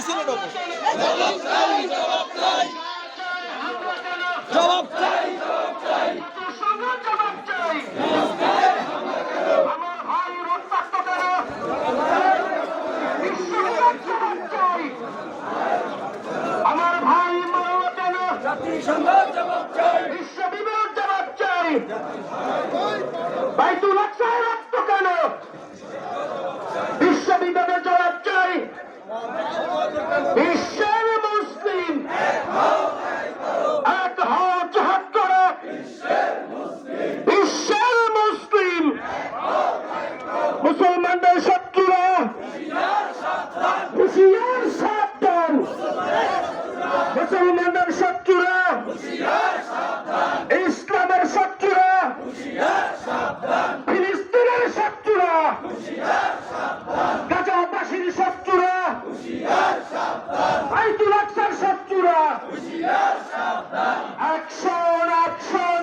মিছিলে ঢোকো জবাব চাই আমার ভাই মারা কেন বিশ্ব বিবেক জবাব চাই। মুসলমানদের শত্রুরা। ইসলামের শত্রুরা। ফিলিস্তিনের শত্রুরা। গাজাবাসীর শত্রুরা। বাইতুল আকসার শত্রুরা। Action action.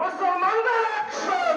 মুসলমানদের অ্যাকশন।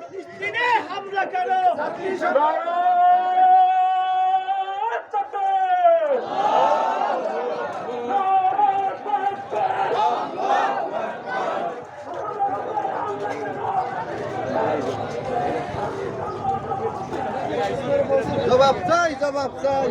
ফিলিস্তিনে হামলা কেন জবাব চাই জবাব চাই।